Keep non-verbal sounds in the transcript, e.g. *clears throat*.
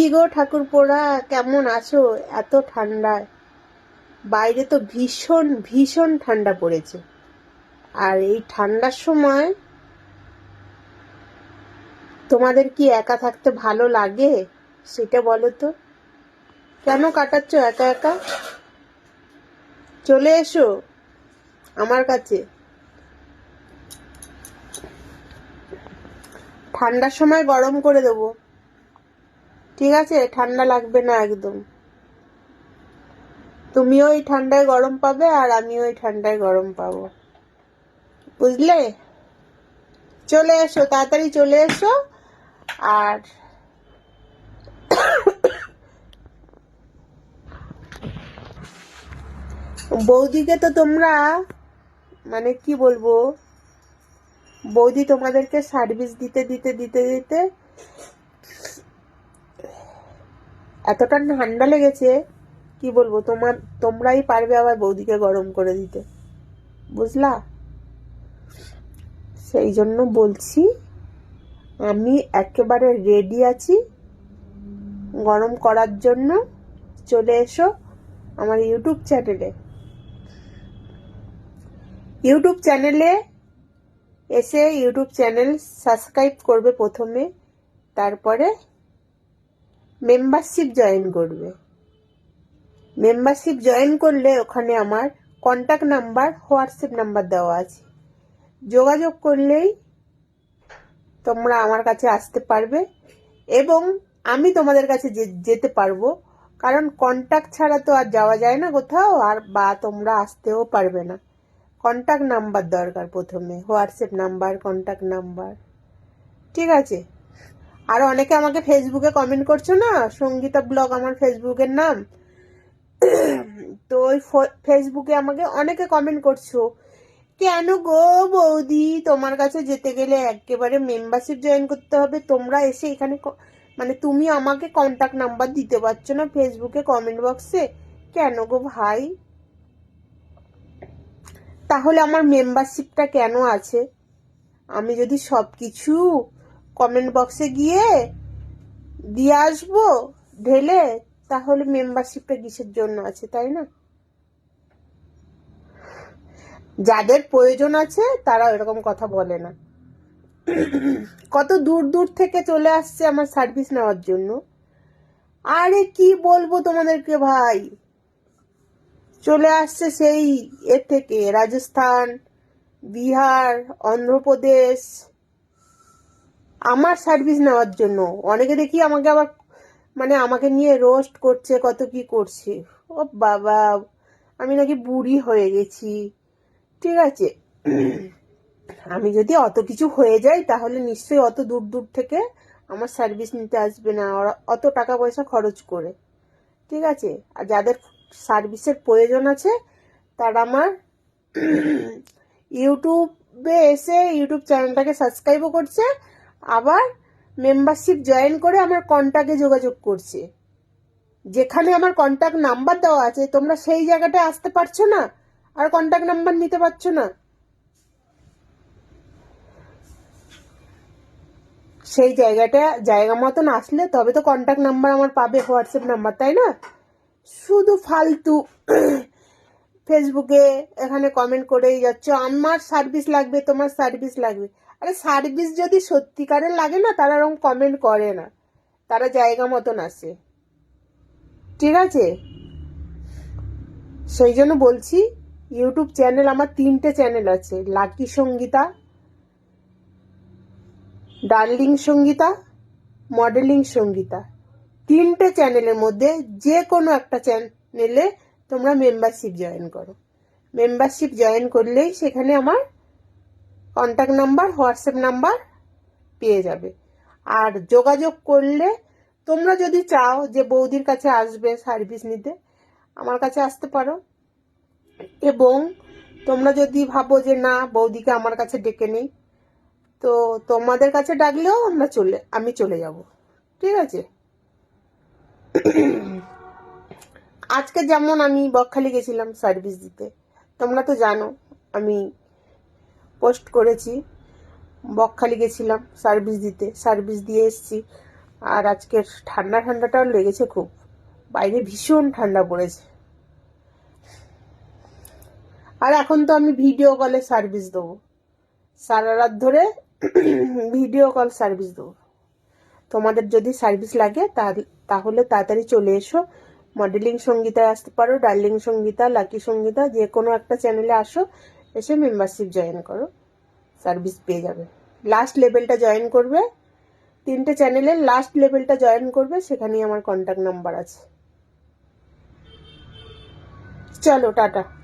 কি গো ঠাকুর পোড়া কেমন আছো? এত ঠান্ডায়। বাইরে তো ভীষণ ভীষণ ঠান্ডা পড়েছে। আর এই ঠান্ডার সময় তোমাদের কি একা থাকতে ভালো লাগে? সেটা বলো তো। কেন কাটাচ্ছ একা একা? চলে এসো আমার কাছে। ঠান্ডার সময় গরম করে দেবো। ঠিক আছে? ঠান্ডা লাগবে না একদম। তুমি ওই ঠান্ডায় গরম পাবে আর আমি ওই ঠান্ডায় গরম পাবো। বুঝলে? চলে এসো, তাড়াতাড়ি চলে এসো আর বৌদিকে তো তোমরা মানে কি বলব, বৌদি তোমাদেরকে সার্ভিস দিতে দিতে দিতে দিতে এতটা ঠান্ডা লেগেছে, কি বলব, তোমার, তোমরাই পারবে আবার বৌদিকে গরম করে দিতে। বুঝলা? সেই জন্য বলছি, আমি একেবারে রেডি আছি। গরম করার জন্য চলে এসো আমার ইউটিউব চ্যানেলে ইউটিউব চ্যানেলে এসে ইউটিউব চ্যানেল সাবস্ক্রাইব করবে প্রথমে, তারপরে মেম্বারশিপ জয়েন করবে। মেম্বারশিপ জয়েন করলে ওখানে আমার কন্ট্যাক্ট নাম্বার হোয়াটসঅ্যাপ নাম্বার দেওয়া আছে। যোগাযোগ করলেই তোমরা আমার কাছে আসতে পারবে এবং আমি তোমাদের কাছে যেতে পারব। কারণ কন্ট্যাক্ট ছাড়া তো আর যাওয়া যায় না কোথাও আর বা তোমরা আসতেও পারবে না। কন্ট্যাক্ট নাম্বার দরকার প্রথমে হোয়াটসঅ্যাপ নাম্বার কন্ট্যাক্ট নাম্বার ঠিক আছে? আর অনেকে আমাকে ফেসবুকে কমেন্ট করছ না? সঙ্গীতা ব্লগ আমার ফেসবুকের নাম। তো ওই ফেসবুকে আমাকে অনেকে কমেন্ট করছ, কেন গো বৌদি? তোমার কাছে যেতে গেলে একেবারে মেম্বারশিপ জয়েন করতে হবে। তোমরা এসে এখানে মানে তুমি আমাকে কন্ট্যাক্ট নাম্বার দিতে পারছ না ফেসবুকে কমেন্ট বক্সে কেন গো ভাই? তাহলে আমার মেম্বারশিপটা কেন আছে? আমি যদি সব কিছু কমেন্ট বক্সে গিয়ে দিয়ে আসব, ঢেলে, তাহলে মেম্বারশিপটা কিসের জন্য আছে, তাই না? যাদের প্রয়োজন আছে, তারা এরকম কথা বলে না। কত দূর দূর থেকে চলে আসছে আমার সার্ভিস নেওয়ার জন্য। আরে কি বলব তোমাদেরকে ভাই? চলে আসছে সেই এ থেকে, রাজস্থান, বিহার, অন্ধ্রপ্রদেশ। আমার সার্ভিস নেওয়ার জন্য। অনেকে দেখি আমাকে আবার মানে আমাকে নিয়ে রোস্ট করছে, কত কি করছে। ও বাবা, আমি নাকি বুড়ি হয়ে গেছি। ঠিক আছে। আমি যদি অত কিছু হয়ে যাই, তাহলে নিশ্চয়ই অত দূর দূর থেকে আমার সার্ভিস নিতে আসবে না। ওরা অত টাকা পয়সা খরচ করে। ঠিক আছে? আর যাদের সার্ভিসের প্রয়োজন আছে, তারা আমার *clears throat* ইউটিউবে এসে ইউটিউব চ্যানেলটাকে সাবস্ক্রাইবও করছে। আবার মেম্বারশিপ জয়েন করে আমার কন্ট্যাক্টে যোগাযোগ করছে। যেখানে আমার কন্ট্যাক্ট নাম্বার দেওয়া আছে, তোমরা সেই জায়গাটায় আসতে পারছ না, আর কন্ট্যাক্ট নাম্বার নিতে পারছ না। সেই জায়গাটা, জায়গা মতন আসলে তবে তো কন্ট্যাক্ট নাম্বার আমার পাবে হোয়াটসঅ্যাপ নাম্বার তাই না? শুধু ফালতু *clears throat* ফেসবুকে এখানে কমেন্ট করেই যাচ্ছ, আমার সার্ভিস লাগবে, তোমার সার্ভিস লাগবে। আরে সার্ভিস যদি সত্যিকারের লাগে না, তারা এরকম কমেন্ট করে না। তারা জায়গা মতন আসে ঠিক আছে? সেই জন্য বলছি ইউটিউব চ্যানেল আমার তিনটে চ্যানেল আছে। Lucky Sangeeta, darling Sangeeta, modelling Sangeeta. তিনটে চ্যানেলের মধ্যে যে কোনো একটা চ্যানেলে তোমরা মেম্বারশিপ জয়েন করো। মেম্বারশিপ জয়েন করলেই সেখানে আমার কন্ট্যাক্ট নাম্বার হোয়াটসঅ্যাপ নাম্বার পেয়ে যাবে। আর যোগাযোগ করলে তোমরা যদি চাও যে বৌদির কাছে আসবে সার্ভিস নিতে, আমার কাছে আসতে পারো। এবং তোমরা যদি ভাবো যে না, বৌদিকে আমার কাছে ডেকে নেই, তো তোমাদের কাছে ডাকলেও আমরা চলে, আমি চলে যাব। ঠিক আছে? আজকে যেমন আমি বকখালি গেছিলাম সার্ভিস দিতে, তোমরা তো জানো, আমি পোস্ট করেছি। বকখালি গেছিলাম সার্ভিস দিতে। সার্ভিস দিয়ে এসেছি। আর আজকের ঠান্ডা, ঠান্ডাটাও লেগেছে খুব। বাইরে ভীষণ ঠান্ডা পড়েছে। আর এখন তো আমি ভিডিও কলে সার্ভিস দেবো। সারা রাত ধরে ভিডিও কল সার্ভিস দেবো। তোমাদের যদি সার্ভিস লাগে তাহলে তাড়াতাড়ি চলে এসো। মডেলিং সঙ্গীতায় আসতে পারো ডার্লিং সঙ্গীতা লাকি সঙ্গীতা, যে কোনো একটা চ্যানেলে আসো। এসে মেম্বারশিপ জয়েন করো। সার্ভিস পেয়ে যাবে। লাস্ট লেভেলটা জয়েন করবে। তিনটে চ্যানেলের লাস্ট লেভেলটা জয়েন করবে, সেখানেই আমার কন্ট্যাক্ট নাম্বার আছে। চলো, টাটা।